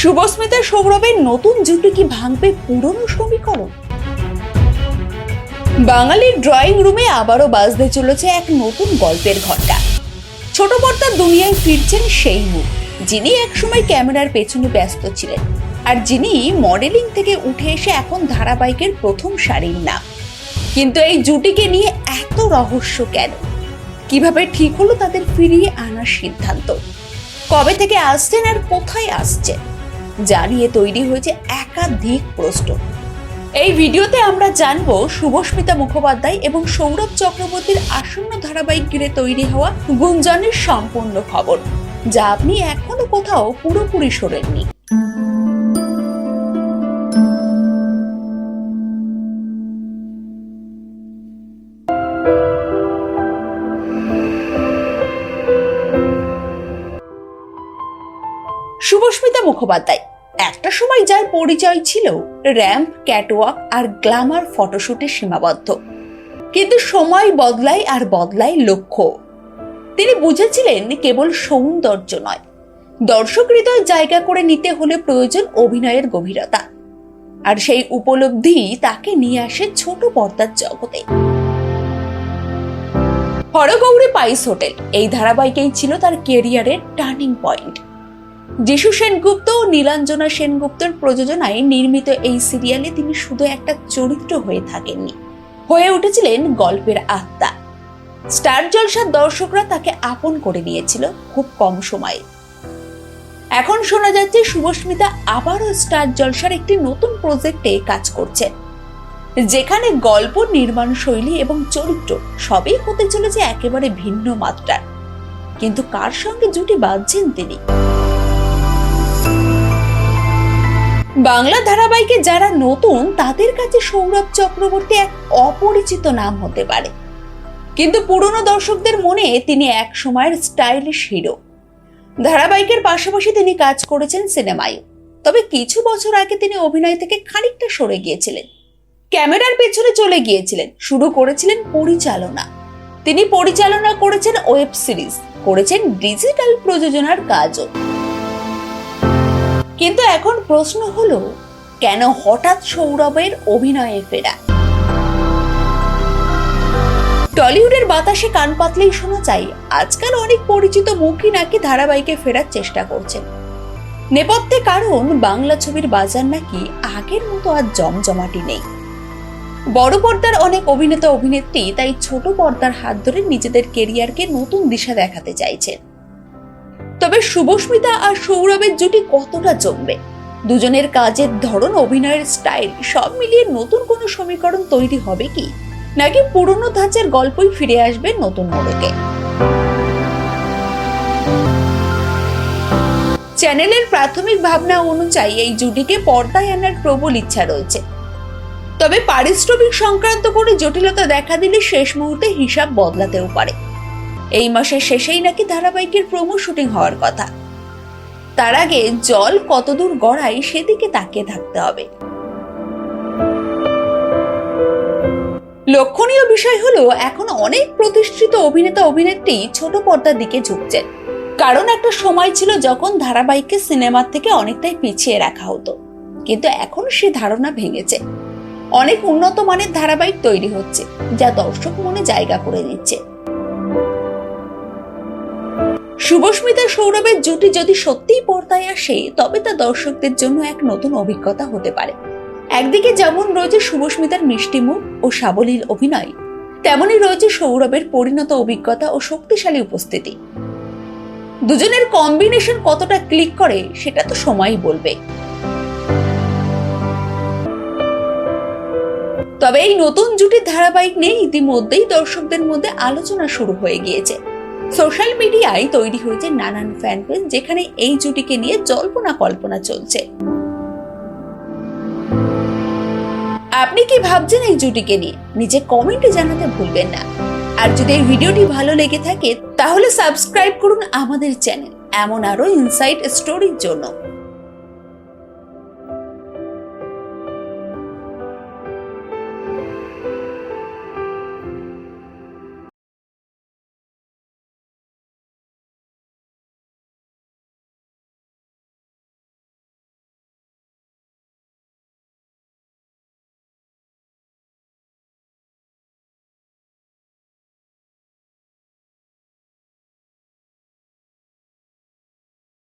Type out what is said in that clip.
শুভস্মিতা সৌরভের নতুন জুটি কি ভাঙবে পুরনো সমীকরণ? বাঙালির ড্রয়িং রুমে আবারও বাজতে চলেছে এক নতুন গল্পের ঘণ্টা ছোট পর্দার দুনিয়ায় ফিরছেন সেই মুখ, যিনি একসময় ক্যামেরার পেছনে ব্যস্ত ছিলেন, আর যিনি মডেলিং থেকে উঠে এসে এখন ধারাবাহিকের প্রথম সারির নাম। কিন্তু এই জুটিকে নিয়ে এত রহস্য কেন? কীভাবে ঠিক হলো তাদের ফিরিয়ে আনার সিদ্ধান্ত? কবে থেকে আসছেন আর কোথায় আসছেন? জানিয়ে তৈরি হয়েছে একাধিক প্রশ্ন। এই ভিডিওতে আমরা জানব শুভস্মিতা মুখোপাধ্যায় এবং সৌরভ চক্রবর্তীর আসন্ন ধারাবাহিক ঘিরে তৈরি হওয়া গুঞ্জনের সম্পূর্ণ খবর, যা আপনি এখনও কোথাও পুরোপুরি সরেননি শুভস্মিতা মুখোপাধ্যায় একটা সময় যার পরিচয় ছিল র্যাম্প ক্যাটওয়াক আর গ্ল্যামার ফটোশুটে সীমাবদ্ধ। কিন্তু সময় বদলায় আর বদলায় লক্ষ্য। তিনি বুঝেছিলেন কেবল সৌন্দর্য নয়। দর্শক হৃদয় জায়গা করে নিতে হলে প্রয়োজন অভিনয়ের গভীরতা। আর সেই উপলব্ধি তাকে নিয়ে আসে ছোট পর্দার জগতে। হরগৌরী পাইস হোটেল এই ধারাবাহিকেই ছিল তার কেরিয়ারের টার্নিং পয়েন্ট যিশু সেনগুপ্ত ও নীলাঞ্জনা সেনগুপ্তর প্রযোজনায় নির্মিত এই সিরিয়ালে তিনি শুধু একটা চরিত্র হয়ে থাকেননি, হয়ে উঠেছিলেন গল্পের আত্মা। স্টার জলসার দর্শকরা তাকে আপন করে নিয়েছিল খুব কম সময়ে। এখন শোনা যাচ্ছে শুভস্মিতা আবারও স্টার জলসার একটি নতুন প্রজেক্টে কাজ করছেন যেখানে গল্প, নির্মাণ শৈলী এবং চরিত্র সবই হতে চলেছে একেবারে ভিন্ন মাত্রার। কিন্তু কার সঙ্গে জুটি বাঁধছেন তিনি? বাংলা ধারাবাহিকে যারা নতুন, তাদের কাছে সৌরভ চক্রবর্তী এক অপরিচিত নাম হতে পারে। কিন্তু পুরনো দর্শকদের মনে তিনি এক সময়ের স্টাইলিশ হিরো। ধারাবাহিকের পাশাপাশি তিনি কাজ করেছেন সিনেমায়। তবে কিছু বছর আগে তিনি অভিনয় থেকে খানিকটা সরে গিয়েছিলেন। ক্যামেরার পেছনে চলে গিয়েছিলেন। শুরু করেছিলেন পরিচালনা। তিনি পরিচালনা করেছেন ওয়েব সিরিজ, করেছেন ডিজিটাল প্রযোজনার কাজও। কিন্তু এখন প্রশ্ন হলো, কেন হঠাৎ সৌরভের অভিনয়ে ফেরা? টলিউডের বাতাসে কান পাতলেই শোনা যায়, আজকাল অনেক পরিচিত মুখী নাকি ধারাবাহিকে ফেরার চেষ্টা করছেন নেপথ্যে কারণ, বাংলা ছবির বাজার নাকি আগের মতো আর জমজমাটি নেই। বড় পর্দার অনেক অভিনেতা অভিনেত্রী তাই ছোট পর্দার হাত ধরে নিজেদের কেরিয়ারকে নতুন দিশা দেখাতে চাইছেন। তবে শুভস্মিতা আর সৌরভের জুটি কতটা জমবে? দুজনের কাজের ধরন, অভিনয়ের স্টাইল, সব মিলিয়ে নতুন কোনো সমীকরণ তৈরি হবে কি? নাকি পুরনো ধাঁচের গল্পই ফিরে আসবে নতুন মোড়কে? চ্যানেলের প্রাথমিক ভাবনা অনুযায়ী এই জুটিকে পর্দায় আনার প্রবল ইচ্ছা রয়েছে। তবে পারিশ্রমিক সংক্রান্ত করে জটিলতা দেখা দিলে শেষ মুহূর্তে হিসাব বদলাতেও পারে। এই মাসের শেষেই নাকি ধারাবাহিকের প্রোমো শুটিং হওয়ার কথা। তার আগে জল কতদূর গড়ায় সেদিকে তাকিয়ে থাকতে হবে। লক্ষণীয় বিষয় হলো, এখন অনেক প্রতিষ্ঠিত অভিনেতা, অভিনেত্রী ছোট পর্দার দিকে ঝুঁকছেন। কারণ একটা সময় ছিল যখন ধারাবাহিককে সিনেমার থেকে অনেকটাই পিছিয়ে রাখা হতো। কিন্তু এখন সে ধারণা ভেঙেছে। অনেক উন্নত মানের ধারাবাহিক তৈরি হচ্ছে, যা দর্শক মনে জায়গা করে নিচ্ছে। শুভস্মিতা সৌরভের জুটি যদি সত্যিই পর্দায় আসে, তবে তা দর্শকদের জন্য এক নতুন অভিজ্ঞতা হতে পারে। একদিকে যেমন রয়েছে শুভস্মিতার মিষ্টি মুখ ও সাবলীল অভিনয়, তেমনি রয়েছে সৌরভের পরিণত অভিজ্ঞতা ও শক্তিশালী উপস্থিতি। দুজনের কম্বিনেশন কতটা ক্লিক করে, সেটা তো সময়ই বলবে। তবে এই নতুন জুটির ধারাবাহিক নিয়ে ইতিমধ্যেই দর্শকদের মধ্যে আলোচনা শুরু হয়ে গিয়েছে। সোশ্যাল মিডিয়ায় তৈরি হয়েছে নানান ফ্যান পেজ যেখানে এই জুটিকে নিয়ে জল্পনা কল্পনা চলছে। আপনি কি ভাবছেন এই জুটিকে নিয়ে? নিজে কমেন্টে জানাতে ভুলবেন না। আর যদি এই ভিডিওটি ভালো লেগে থাকে, তাহলে সাবস্ক্রাইব করুন আমাদের চ্যানেল এমন আরও ইনসাইট স্টোরির জন্য।